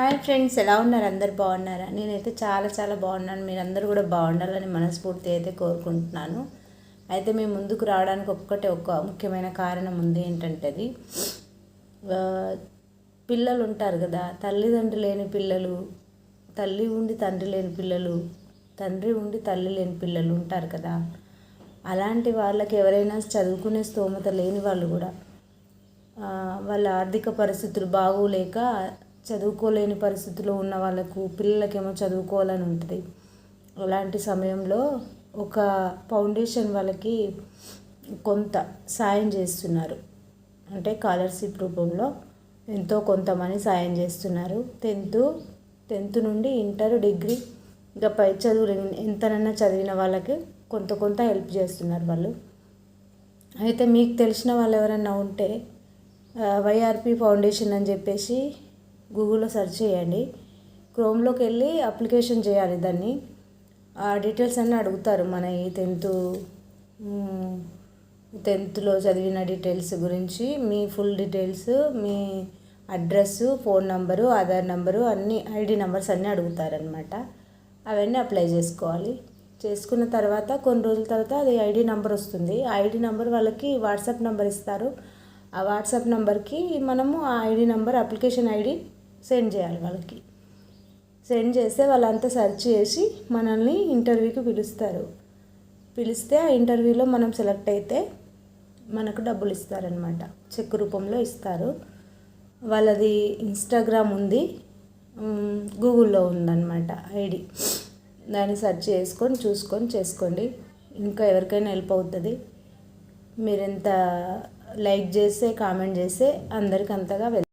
Hi friends ఎలా ఉన్నారు? అందరు బాగున్నారా? నేనైతే చాలా చాలా బాగున్నాను. మీరందరూ కూడా బాగుండాలని మనస్ఫూర్తి అయితే కోరుకుంటున్నాను. అయితే మేము ముందుకు రావడానికి ఒక్కటే ఒక ముఖ్యమైన కారణం ఉంది ఏంటంటే అది పిల్లలు ఉంటారు కదా తల్లిదండ్రి లేని పిల్లలు తల్లి ఉండి తండ్రి లేని పిల్లలు తండ్రి ఉండి తల్లి లేని పిల్లలు ఉంటారు కదా. అలాంటి వాళ్ళకి ఎవరైనా చదువుకునే స్తోమత లేని వాళ్ళు కూడా వాళ్ళ ఆర్థిక పరిస్థితులు బాగోలేక చదువుకోలేని పరిస్థితిలో ఉన్న వాళ్ళకు పిల్లలకేమో చదువుకోవాలని ఉంటుంది. అలాంటి సమయంలో ఒక ఫౌండేషన్ వాళ్ళకి కొంత సాయం చేస్తున్నారు. అంటే స్కాలర్షిప్ రూపంలో ఎంతో కొంతమంది సాయం చేస్తున్నారు. టెన్త్ టెన్త్ నుండి ఇంటర్ డిగ్రీ ఇంకా పై చదువులు ఎంతనన్నా చదివిన వాళ్ళకి కొంత కొంత హెల్ప్ చేస్తున్నారు వాళ్ళు. అయితే మీకు తెలిసిన వాళ్ళు ఎవరైనా ఉంటే వైఆర్పి ఫౌండేషన్ అని చెప్పేసి గూగుల్లో సెర్చ్ చేయండి. క్రోమ్లోకి వెళ్ళి అప్లికేషన్ చేయాలి దాన్ని. ఆ డీటెయిల్స్ అన్నీ అడుగుతారు మన ఈ టెన్త్ టెన్త్లో చదివిన డీటెయిల్స్ గురించి. మీ ఫుల్ డీటెయిల్స్ మీ address phone number Aadhaar number అన్ని ఐడి నెంబర్స్ అన్నీ అడుగుతారనమాట అవన్నీ అప్లై చేసుకోవాలి. చేసుకున్న తర్వాత కొన్ని రోజుల తర్వాత అది ఐడి నెంబర్ వస్తుంది. ఆ ఐడి నెంబర్ వాళ్ళకి వాట్సాప్ నెంబర్ ఇస్తారు. ఆ వాట్సాప్ నెంబర్కి మనము ఆ ID number application ID send చేయాలి వాళ్ళకి. సెండ్ చేస్తే వాళ్ళంతా సెర్చ్ చేసి మనల్ని ఇంటర్వ్యూకి పిలుస్తారు. పిలిస్తే ఆ ఇంటర్వ్యూలో మనం సెలెక్ట్ అయితే మనకు డబ్బులు ఇస్తారనమాట చెక్ రూపంలో ఇస్తారు. వాళ్ళది ఇన్స్టాగ్రామ్ ఉంది. గూగుల్లో ఉందన్నమాట ఐడి. దాన్ని సెర్చ్ చేసుకొని చూసుకొని చేసుకోండి. ఇంకా ఎవరికైనా హెల్ప్ అవుతుంది. మీరు ఎంత లైక్ చేస్తే కామెంట్ చేస్తే అందరికంతగా అంతగా